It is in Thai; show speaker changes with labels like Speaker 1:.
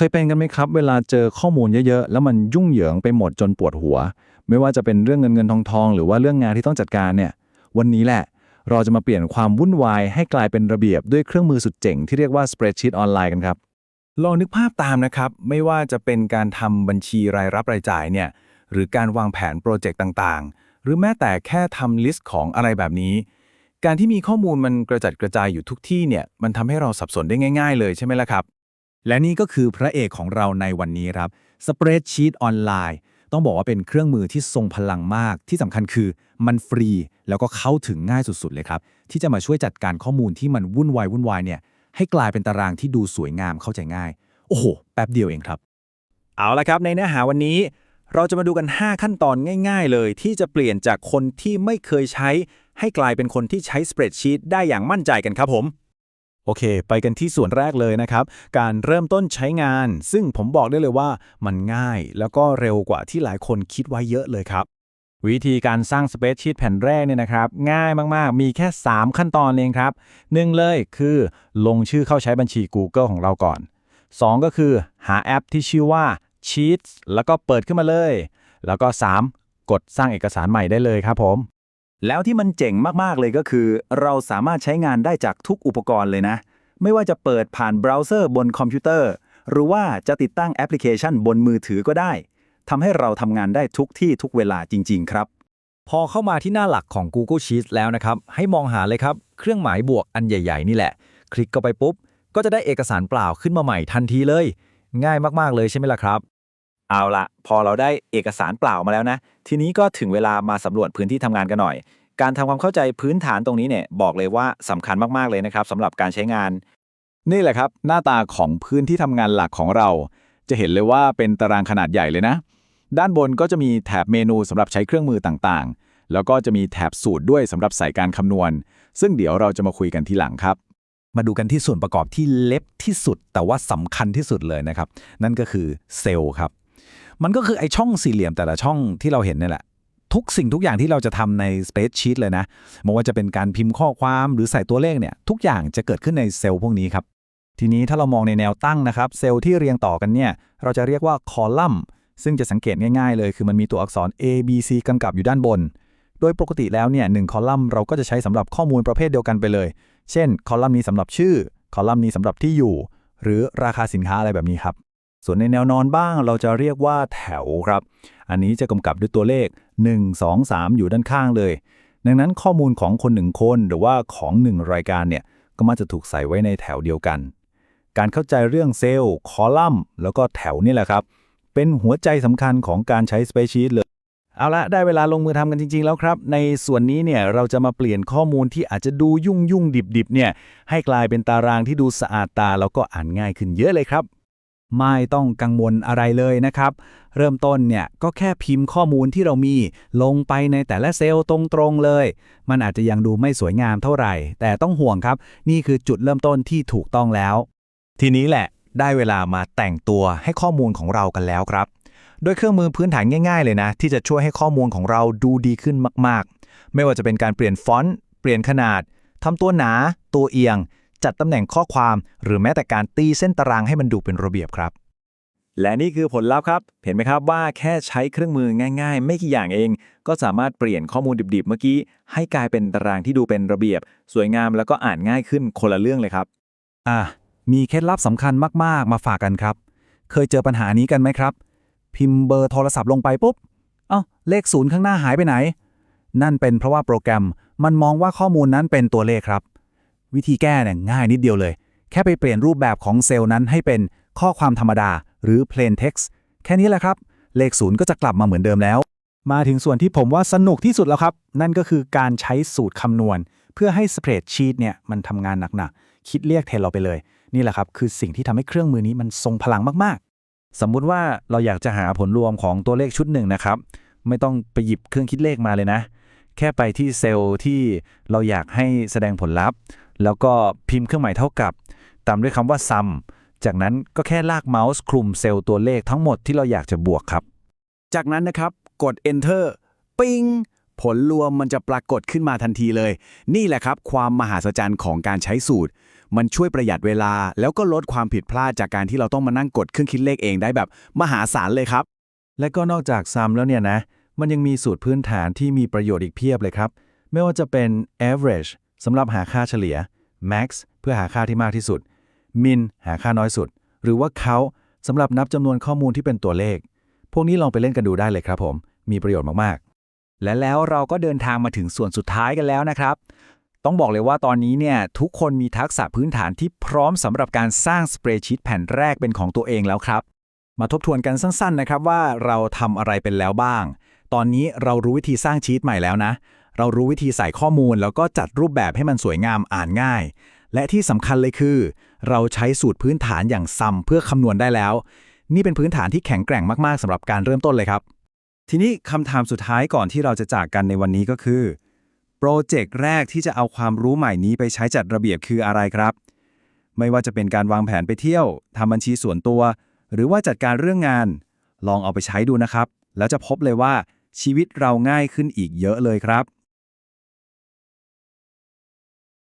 Speaker 1: เคยเป็นกันไหมครับ เวลาเจอข้อมูลเยอะๆ แล้วมันยุ่งเหยิงไปหมดจนปวดหัว ไม่ว่าจะเป็นเรื่องเงินเงินทองทองหรือว่าเรื่องงานที่ต้องจัดการเนี่ย วันนี้แหละ เราจะมาเปลี่ยนความวุ่นวายให้กลายเป็นระเบียบด้วยเครื่องมือสุดเจ๋งที่เรียกว่า spreadsheet ออนไลน์กันครับ
Speaker 2: ลองนึกภาพตามนะครับ ไม่ว่าจะเป็นการทำบัญชีรายรับรายจ่ายเนี่ย หรือการวางแผนโปรเจกต์ต่างๆ หรือแม้แต่แค่ทำลิสต์ของอะไรแบบนี้ การที่มีข้อมูลมันกระจัดกระจายอยู่ทุกที่เนี่ย มันทำให้เราสับสนได้ง่าย ๆ เลยใช่ไหมล่ะครับ
Speaker 3: และนี่ก็คือพระเอกของเราในวันนี้ครับ Spreadsheet ออนไลน์ต้องบอกว่าเป็นเครื่องมือที่ทรงพลังมาก ที่สำคัญคือมันฟรีแล้วก็เข้าถึงง่ายสุดๆเลยครับ ที่จะมาช่วยจัดการข้อมูลที่มันวุ่นวายวุ่นวายเนี่ยให้กลายเป็นตารางที่ดูสวยงามเข้าใจง่าย โอ้โห แป๊บเดียวเองครับ
Speaker 2: เอาละครับในเนื้อหาวันนี้ เราจะมาดูกัน 5 ขั้นตอนง่าย ๆ เลย ที่จะเปลี่ยนจากคนที่ไม่เคยใช้ ให้กลายเป็นคนที่ใช้สเปรดชีตได้อย่างมั่นใจกันครับผม โอเค ไปกันที่ส่วนแรกเลยนะครับ การเริ่มต้นใช้งาน ซึ่งผมบอกได้เลยว่ามันง่าย แล้วก็เร็วกว่าที่หลายคนคิดไว้เยอะเลยครับ
Speaker 1: วิธีการสร้างสเปซชีตแผ่นแรกเนี่ยนะครับ ง่ายมากๆ มีแค่ 3 ขั้นตอนเองครับหนึ่งเลยคือลงชื่อเข้าใช้บัญชี Google ของเราก่อน 2 ก็คือหาแอปที่ชื่อว่า Sheets แล้วก็เปิดขึ้นมาเลย แล้วก็ 3 กดสร้างเอกสารใหม่ได้เลยครับผม
Speaker 2: แล้วที่มันเจ๋งมาก ๆ เลยก็คือ เราสามารถใช้งานได้จากทุกอุปกรณ์เลยนะ ไม่ว่าจะเปิดผ่านเบราว์เซอร์บนคอมพิวเตอร์ หรือว่าจะติดตั้งแอปพลิเคชันบนมือถือก็ได้ทำให้เราทำงานได้ทุกที่ทุกเวลาจริง ๆ ครับ
Speaker 3: พอเข้ามาที่หน้าหลักของ Google Sheets แล้วนะครับ ให้มองหาเลยครับ เครื่องหมายบวกอันใหญ่ ๆ นี่แหละ คลิกเข้าไปปุ๊บ ก็จะได้เอกสารเปล่าขึ้นมาใหม่ทันทีเลย ง่ายมากๆเลยใช่ไหมล่ะครับ
Speaker 2: เอาละพอเราได้เอกสารเปล่ามาแล้วนะ ทีนี้ก็ถึงเวลามาสำรวจพื้นที่ทำงานกันหน่อย การทำความเข้าใจพื้นฐานตรงนี้เนี่ยบอกเลยว่าสำคัญมากๆเลยนะครับสำหรับการใช้งาน
Speaker 1: นี่แหละครับหน้าตาของพื้นที่ทำงานหลักของเรา จะเห็นเลยว่าเป็นตารางขนาดใหญ่เลยนะ ด้านบนก็จะมีแถบเมนูสำหรับใช้เครื่องมือต่างๆ แล้วก็จะมีแถบสูตรด้วยสำหรับใส่การคำนวณ ซึ่งเดี๋ยวเราจะมาคุยกันทีหลังครับ
Speaker 3: มาดูกันที่ส่วนประกอบที่เล็บที่สุด แต่ว่าสำคัญที่สุดเลยนะครับ นั่นก็คือเซลล์ครับมันก็คือไอช่องสี่เหลี่ยมแต่ละช่องที่เราเห็นนี่แหละ ทุกสิ่งทุกอย่างที่เราจะทำใน Spreadsheet เลยนะไม่ว่าจะเป็นการพิมพ์ข้อความหรือใส่ตัวเลขเนี่ย ทุกอย่างจะเกิดขึ้นในเซลล์พวกนี้ครับ ทีนี้ถ้าเรามองในแนวตั้งนะครับ เซลล์ที่เรียงต่อกันเนี่ย เราจะเรียกว่าคอลัมน์ซึ่งจะสังเกตง่ายๆ เลย คือมันมีตัวอักษร A B C กำกับอยู่ด้านบน โดยปกติแล้วเนี่ยหนึ่งคอลัมน์เราก็จะใช้สำหรับข้อมูลประเภทเดียวกันไปเลย เช่น คอลัมน์นี้สำหรับชื่อ คอลัมน์นี้สำหรับที่อยู่ หรือราคาสินค้าอะไรแบบนี้ครับส่วนในแนวนอนบ้างเราจะเรียกว่าแถวครับ อันนี้จะกำกับด้วยตัวเลข 1 2 3 อยู่ด้านข้างเลย ดังนั้นข้อมูลของคนหนึ่งคนหรือว่าของหนึ่งรายการเนี่ยก็มักจะถูกใส่ไว้ในแถวเดียวกัน การเข้าใจเรื่องเซลล์ คอลัมน์ แล้วก็แถวนี่แหละครับ เป็นหัวใจสำคัญของการใช้ Spreadsheet เลย เอาละได้เวลาลงมือทำกันจริง ๆ แล้วครับ ในส่วนนี้เนี่ยเราจะมาเปลี่ยนข้อมูลที่อาจจะดูยุ่งยุ่งดิบดิบๆเนี่ยให้กลายเป็นตารางที่ดูสะอาดตาแล้วก็อ่านง่ายขึ้นเยอะเลยครับ ไม่ต้องกังวลอะไรเลยนะครับ เริ่มต้นเนี่ยก็แค่พิมพ์ข้อมูลที่เรามีลงไปในแต่ละเซลล์ตรงๆเลย มันอาจจะยังดูไม่สวยงามเท่าไหร่ แต่ต้องห่วงครับ นี่คือจุดเริ่มต้นที่ถูกต้องแล้ว ทีนี้แหละได้เวลามาแต่งตัวให้ข้อมูลของเรากันแล้วครับ โดยเครื่องมือพื้นฐานง่ายๆเลยนะ ที่จะช่วยให้ข้อมูลของเราดูดีขึ้นมาก ๆ ไม่ว่าจะเป็นการเปลี่ยนฟอนต์เปลี่ยนขนาดทำตัวหนา ตัวเอียง จัดตำแหน่งข้อความ หรือแม้แต่การตีเส้นตารางให้มันดูเป็นระเบียบครับ
Speaker 2: และนี่คือผลลัพธ์ครับ เห็นไหมครับว่าแค่ใช้เครื่องมือง่าย ๆ ไม่กี่อย่างเอง ก็สามารถเปลี่ยนข้อมูลดิบๆ เมื่อกี้ ให้กลายเป็นตารางที่ดูเป็นระเบียบ สวยงามแล้วก็อ่านง่ายขึ้นคนละเรื่องเลยครับ
Speaker 3: อะมีเคล็ดลับสำคัญมากๆ มาฝากกันครับ เคยเจอปัญหานี้กันไหมครับ พิมพ์เบอร์โทรศัพท์ลงไปปุ๊บ เอ้า เลขศูนย์ข้างหน้าหายไปไหน นั่นเป็นเพราะว่าโปรแกรมมันมองว่าข้อมูลนั้นเป็นตัวเลขครับ วิธีแก้เนี่ยง่ายนิดเดียวเลย แค่ไปเปลี่ยนรูปแบบของเซลล์นั้นให้เป็นข้อความธรรมดา หรือ plain text แค่นี้แหละครับ เลขศูนย์ก็จะกลับมาเหมือนเดิมแล้ว มาถึงส่วนที่ผมว่าสนุกที่สุดแล้วครับ นั่นก็คือการใช้สูตรคำนวณ เพื่อให้ spreadsheet เนี่ยมันทำงานหนักๆ คิดเรียกแทนเราไปเลย นี่แหละครับ คือสิ่งที่ทำให้เครื่องมือนี้มันทรงพลังมากๆ สมมุติว่าเราอยากจะหาผลรวมของตัวเลขชุดหนึ่งนะครับไม่ต้องไปหยิบเครื่องคิดเลขมาเลยนะ แค่ไปที่เซลล์ที่เราอยากให้แสดงผลลัพธ์ แล้วก็พิมพ์เครื่องหมายเท่ากับ ตามด้วยคำว่า sum จากนั้นก็แค่ลากเมาส์คลุมเซลล์ตัวเลขทั้งหมดที่เราอยากจะบวกครับ
Speaker 2: จากนั้นนะครับกด enter ปิ้งผลรวมมันจะปรากฏขึ้นมาทันทีเลย นี่แหละครับ ความมหัศจรรย์ของการใช้สูตร มันช่วยประหยัดเวลา แล้วก็ลดความผิดพลาดจากการที่เราต้องมานั่งกดเครื่องคิดเลขเองได้แบบ มหาศาลเลยครับ
Speaker 1: และก็นอกจากซัมแล้วเนี่ยนะ มันยังมีสูตรพื้นฐานที่มีประโยชน์อีกเพียบเลยครับ ไม่ว่าจะเป็น average สำหรับหาค่าเฉลี่ย max เพื่อหาค่าที่มากที่สุด min หาค่าน้อยสุด หรือว่า count สำหรับนับจำนวนข้อมูลที่เป็นตัวเลข พวกนี้ลองไปเล่นกันดูได้เลยครับผม มีประโยชน์มากๆ
Speaker 2: และแล้วเราก็เดินทางมาถึงส่วนสุดท้ายกันแล้วนะครับ ต้องบอกเลยว่าตอนนี้เนี่ยทุกคนมีทักษะพื้นฐานที่พร้อมสำหรับการสร้างสเปรดชีตแผ่นแรกเป็นของตัวเองแล้วครับ มาทบทวนกันสั้น ๆ นะครับว่าเราทำอะไรเป็นแล้วบ้าง ตอนนี้เรารู้วิธีสร้างชีตใหม่แล้วนะ เรารู้วิธีใส่ข้อมูลแล้วก็จัดรูปแบบให้มันสวยงามอ่านง่าย และที่สำคัญเลยคือ เราใช้สูตรพื้นฐานอย่างซัมเพื่อคำนวณได้แล้ว นี่เป็นพื้นฐานที่แข็งแกร่งมากๆสำหรับการเริ่มต้นเลยครับ
Speaker 1: ทีนี้คำถามสุดท้ายก่อนที่เราจะจากกันในวันนี้ก็คือโปรเจกต์แรกที่จะเอาความรู้ใหม่นี้ไปใช้จัดระเบียบคืออะไรครับ ไม่ว่าจะเป็นการวางแผนไปเที่ยวทำบัญชีส่วนตัว หรือว่าจัดการเรื่องงาน ลองเอาไปใช้ดูนะครับ แล้วจะพบเลยว่าชีวิตเราง่ายขึ้นอีกเยอะเลยครับ